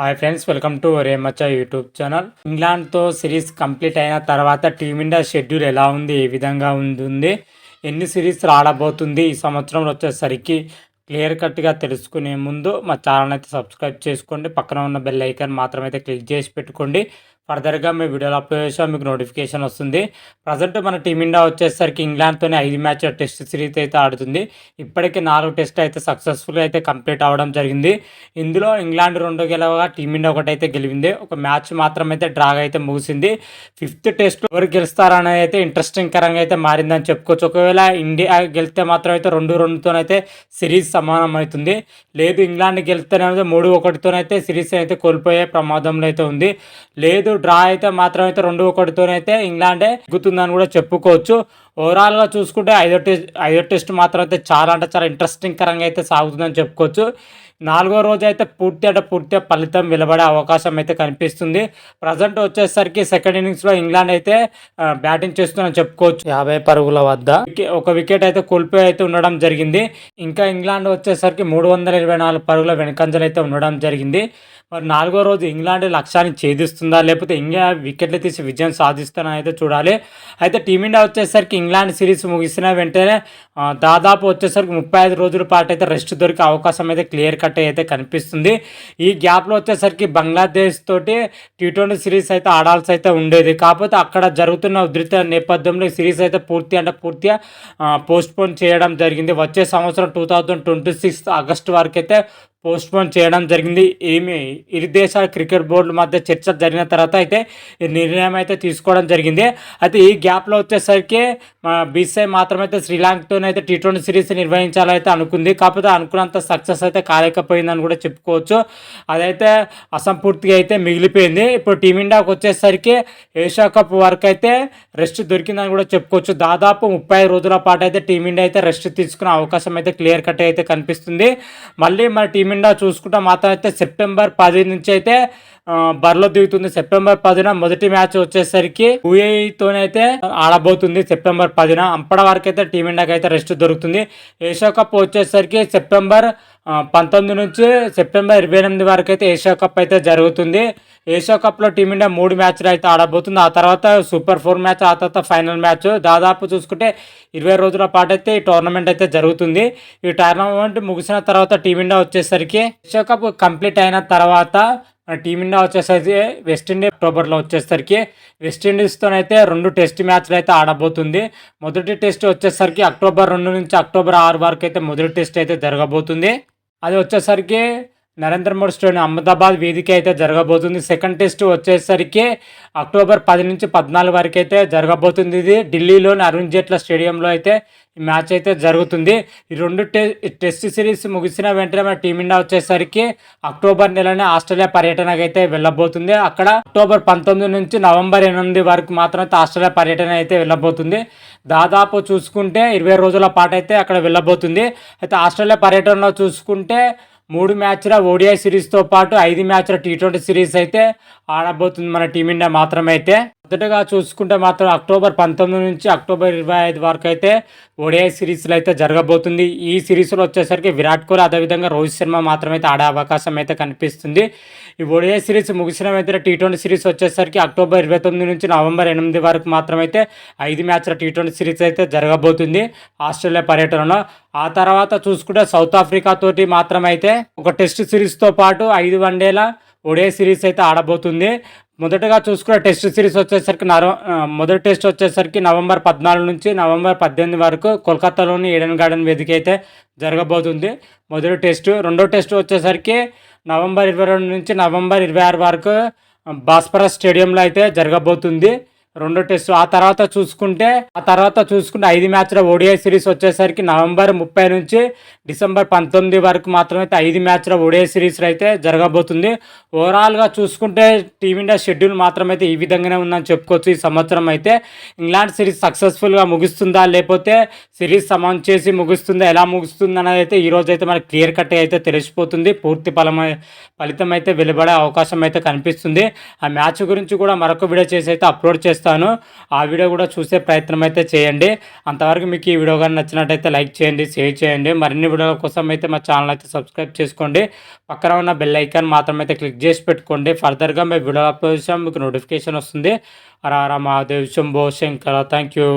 Hi friends welcome to రేమచ్చ YouTube channel ఇంగ్లాండ్తో series complete అయిన తర్వాత టీమిండియా షెడ్యూల్ ఎలా ఉంది? ఏ విధంగా ఉంటుంది ఎన్ని సిరీస్ రాడబోతుంది? ఈ సంవత్సరం వచ్చేసరికి క్లియర్ కట్గా తెలుసుకునే ముందు మా ఛానల్ అయితే సబ్స్క్రైబ్ చేసుకోండి. పక్కన ఉన్న బెల్ ఐకాన్ మాత్రమైతే క్లిక్ చేసి పెట్టుకోండి. ఫర్దర్గా మీ వీడియోలో అప్లోడ్ చేసా మీకు నోటిఫికేషన్ వస్తుంది. ప్రజెంట్ మన టీమిండియా వచ్చేసరికి ఇంగ్లాండ్తోనే ఐదు మ్యాచ్ టెస్ట్ సిరీస్ అయితే ఆడుతుంది. ఇప్పటికే నాలుగు టెస్ట్ అయితే సక్సెస్ఫుల్గా అయితే కంప్లీట్ అవ్వడం జరిగింది. ఇందులో ఇంగ్లాండ్ రెండు గెలవగా టీమిండియా ఒకటి అయితే గెలిచింది ఒక మ్యాచ్ మాత్రం అయితే డ్రాగా అయితే ముగిసింది. ఫిఫ్త్ టెస్ట్ ఎవరు గెలుస్తారనేది అయితే ఇంట్రెస్టింగ్ కరంగా అయితే మారిందని చెప్పుకోవచ్చు. ఒకవేళ ఇండియా గెలిస్తే మాత్రం అయితే రెండు రెండుతోనైతే సిరీస్ సమానం అవుతుంది. లేదు ఇంగ్లాండ్ గెలిస్తేనే మూడు ఒకటితోనైతే సిరీస్ అయితే కోల్పోయే ప్రమాదంలో అయితే ఉంది. లేదు డ్రా అయితే మాత్రం అయితే రెండు ఒకటితోనైతే ఇంగ్లాండే ఎక్కుతుందని కూడా చెప్పుకోవచ్చు. ఓవరాల్గా చూసుకుంటే ఐదో టెస్ట్ ఐదో టెస్ట్ మాత్రం అయితే చాలా అంటే చాలా ఇంట్రెస్టింగ్ కరంగా అయితే సాగుతుందని చెప్పుకోవచ్చు. నాలుగో రోజు అయితే పూర్తి అంటే పూర్తిగా ఫలితం వెలువడే అవకాశం అయితే కనిపిస్తుంది. ప్రజెంట్ వచ్చేసరికి సెకండ్ ఇన్నింగ్స్లో ఇంగ్లాండ్ అయితే బ్యాటింగ్ చేస్తుందని చెప్పుకోవచ్చు. యాభై పరుగుల వద్ద. ఒక వికెట్ అయితే కోల్పోయి అయితే ఉండడం జరిగింది. ఇంకా ఇంగ్లాండ్ వచ్చేసరికి మూడు వందల ఇరవై నాలుగు పరుగుల వెనుకంజలు అయితే ఉండడం జరిగింది. మరి నాలుగో రోజు ఇంగ్లాండ్ లక్ష్యాన్ని ఛేదిస్తుందా? లేకపోతే ఇంకా వికెట్లు తీసి విజయం సాధిస్తుందని అయితే చూడాలి. అయితే టీమిండియా వచ్చేసరికి ఇంగ్లాండ్ సిరీస్ ముగిసిన వెంటనే దాదాపు వచ్చేసరికి ముప్పై ఐదు రోజుల పాటు అయితే రెస్ట్ దొరికే అవకాశం అయితే క్లియర్ కట్ అయితే కనిపిస్తుంది. ఈ గ్యాప్లో వచ్చేసరికి బంగ్లాదేశ్ తోటి టీ ట్వంటీ సిరీస్ అయితే ఆడాల్సి అయితే ఉండేది. కాకపోతే అక్కడ జరుగుతున్న ఉధృత నేపథ్యంలో సిరీస్ అయితే పూర్తి అంటే పూర్తిగా పోస్ట్పోన్ చేయడం జరిగింది. వచ్చే సంవత్సరం two thousand twenty six August వరకు అయితే పోస్ట్ పోన్ చేయడం జరిగింది. ఏమి ఇరు దేశాల క్రికెట్ బోర్డుల మధ్య చర్చ జరిగిన తర్వాత అయితే ఈ నిర్ణయం అయితే తీసుకోవడం జరిగింది. అయితే ఈ గ్యాప్లో వచ్చేసరికి మన బీసీఐ మాత్రమైతే శ్రీలంకతోనైతే టీ ట్వంటీ సిరీస్ నిర్వహించాలైతే అనుకుంది. కాకపోతే అనుకున్నంత సక్సెస్ అయితే కాలేకపోయిందని కూడా చెప్పుకోవచ్చు. అదైతే అసంపూర్తిగా అయితే మిగిలిపోయింది. ఇప్పుడు టీమిండియాకి వచ్చేసరికి ఏషియా కప్ వరకు అయితే రెస్ట్ దొరికిందని కూడా చెప్పుకోవచ్చు. దాదాపు ముప్పై రోజుల పాటు అయితే టీమిండియా అయితే రెస్ట్ తీసుకునే అవకాశం అయితే క్లియర్ కట్ అయితే కనిపిస్తుంది. మళ్ళీ మన టీమిండియా చూసుకుంటాం. మాత్రం అయితే సెప్టెంబర్ పది నుంచి అయితే బరిలో దిగుతుంది సెప్టెంబర్ పదిన. మొదటి మ్యాచ్ వచ్చేసరికి యూఏఈతోనైతే ఆడబోతుంది సెప్టెంబర్ పదిన. అప్పటి వరకు అయితే టీమిండియాకి అయితే రెస్ట్ దొరుకుతుంది. ఏషియా కప్ వచ్చేసరికి సెప్టెంబర్ పంతొమ్మిది నుంచి సెప్టెంబర్ ఇరవై ఎనిమిది వరకు అయితే ఏషియా కప్ అయితే జరుగుతుంది. ఏషియా కప్లో టీమిండియా మూడు మ్యాచ్లు అయితే ఆడబోతుంది. ఆ తర్వాత సూపర్ ఫోర్ మ్యాచ్ ఆ తర్వాత ఫైనల్ మ్యాచ్. దాదాపు చూసుకుంటే ఇరవై రోజుల పాటు అయితే ఈ టోర్నమెంట్ అయితే జరుగుతుంది. ఈ టోర్నమెంట్ ముగిసిన తర్వాత టీమిండియా వచ్చేసరికి ఏషియా కప్ కంప్లీట్ అయిన తర్వాత టీమిండియా వచ్చేసరికి వెస్టిండీస్ అక్టోబర్లో వచ్చేసరికి వెస్టిండీస్తోనైతే రెండు టెస్ట్ మ్యాచ్లు అయితే ఆడబోతుంది. మొదటి టెస్ట్ వచ్చేసరికి అక్టోబర్ రెండు నుంచి అక్టోబర్ ఆరు వరకు అయితే మొదటి టెస్ట్ అయితే జరగబోతుంది. అది వచ్చేసరికి నరేంద్ర మోడీ స్టేడియం అహ్మదాబాద్ వేదిక అయితే జరగబోతుంది. సెకండ్ టెస్ట్ వచ్చేసరికి అక్టోబర్ పది నుంచి పద్నాలుగు వరకు అయితే జరగబోతుంది ఇది. ఢిల్లీలోని అరుణ్ జైట్ల స్టేడియంలో అయితే ఈ మ్యాచ్ అయితే జరుగుతుంది. ఈ రెండు టె టెస్ట్ సిరీస్ ముగిసిన వెంటనే మన టీమిండియా వచ్చేసరికి అక్టోబర్ నెలనే ఆస్ట్రేలియా పర్యటనకు అయితే వెళ్ళబోతుంది. అక్కడ అక్టోబర్ పంతొమ్మిది నుంచి నవంబర్ ఎనిమిది వరకు మాత్రం అయితే ఆస్ట్రేలియా పర్యటన అయితే వెళ్ళబోతుంది. దాదాపు చూసుకుంటే ఇరవై రోజుల పాటు అయితే అక్కడ వెళ్ళబోతుంది. అయితే ఆస్ట్రేలియా పర్యటనలో చూసుకుంటే మూడు మ్యాచ్ల ఓడిఐ సిరీస్తో పాటు ఐదు మ్యాచ్ల టీ ట్వంటీ సిరీస్ అయితే ఆడబోతుంది మన టీమిండియా మాత్రమే అయితే మొదటగా చూసుకుంటే మాత్రం అక్టోబర్ పంతొమ్మిది నుంచి అక్టోబర్ ఇరవై ఐదు వరకు అయితే ఓడిఐ సిరీస్లు అయితే జరగబోతుంది. ఈ సిరీస్లో వచ్చేసరికి విరాట్ కోహ్లీ అదేవిధంగా రోహిత్ శర్మ మాత్రమైతే ఆడే అవకాశం అయితే కనిపిస్తుంది. ఈ ఓడిఐ సిరీస్ ముగిసిన అయితే టీ ట్వంటీ సిరీస్ వచ్చేసరికి అక్టోబర్ ఇరవై తొమ్మిది నుంచి నవంబర్ ఎనిమిది వరకు మాత్రమైతే ఐదు మ్యాచ్ల టీ ట్వంటీ సిరీస్ అయితే జరగబోతుంది. ఆస్ట్రేలియా పర్యటనలో ఆ తర్వాత చూసుకుంటే సౌత్ ఆఫ్రికా తోటి మాత్రమైతే ఒక టెస్ట్ సిరీస్తో పాటు ఐదు వన్డేల ఒడే సిరీస్ అయితే ఆడబోతుంది. మొదటగా చూసుకునే టెస్ట్ సిరీస్ వచ్చేసరికి నరో మొదటి టెస్ట్ వచ్చేసరికి నవంబర్ పద్నాలుగు నుంచి నవంబర్ పద్దెనిమిది వరకు కోల్కతాలోని ఈడెన్ గార్డెన్ వేదిక అయితే జరగబోతుంది. మొదటి టెస్ట్ రెండో టెస్ట్ వచ్చేసరికి నవంబర్ ఇరవై రెండు నుంచి నవంబర్ ఇరవై ఆరు వరకు బాస్పరస్ స్టేడియంలో అయితే జరగబోతుంది. రెండో టెస్ట్ ఆ తర్వాత చూసుకుంటే ఆ తర్వాత చూసుకుంటే ఐదు మ్యాచ్ల ఓడిఐ సిరీస్ వచ్చేసరికి నవంబర్ ముప్పై నుంచి డిసెంబర్ పంతొమ్మిది వరకు మాత్రమే అయితే ఐదు మ్యాచ్ల ఓడిఐ సిరీస్ అయితే జరగబోతుంది. ఓవరాల్గా చూసుకుంటే టీమిండియా షెడ్యూల్ మాత్రమైతే ఈ విధంగానే ఉందని చెప్పుకోవచ్చు ఈ సంవత్సరం అయితే. ఇంగ్లాండ్ సిరీస్ సక్సెస్ఫుల్గా ముగుస్తుందా లేకపోతే సిరీస్ సమన్ చేసి ముగుస్తుందా ఎలా ముగుస్తుంది అనేది అయితే ఈరోజు అయితే మనకి క్లియర్ కట్ అయితే తెలిసిపోతుంది. పూర్తి ఫలమై ఫలితం అయితే వెలువడే అవకాశం అయితే కనిపిస్తుంది. ఆ మ్యాచ్ గురించి కూడా మరొక వీడియో చేసి అయితే అప్లోడ్ చేస్తాను. చూపిస్తాను ఆ వీడియో కూడా చూసే ప్రయత్నం అయితే చేయండి. అంతవరకు మీకు ఈ వీడియో కానీ నచ్చినట్టయితే లైక్ చేయండి షేర్ చేయండి. మరిన్ని వీడియోల కోసం అయితే మా ఛానల్ అయితే సబ్స్క్రైబ్ చేసుకోండి. పక్కన ఉన్న బెల్ ఐకాన్ మాత్రం అయితే క్లిక్ చేసి పెట్టుకోండి. ఫర్దర్గా మీ వీడియో అప్లోడ్ చేసాం మీకు నోటిఫికేషన్ వస్తుంది. హర మహాదేవ్ శంభో శంకర. Thank you.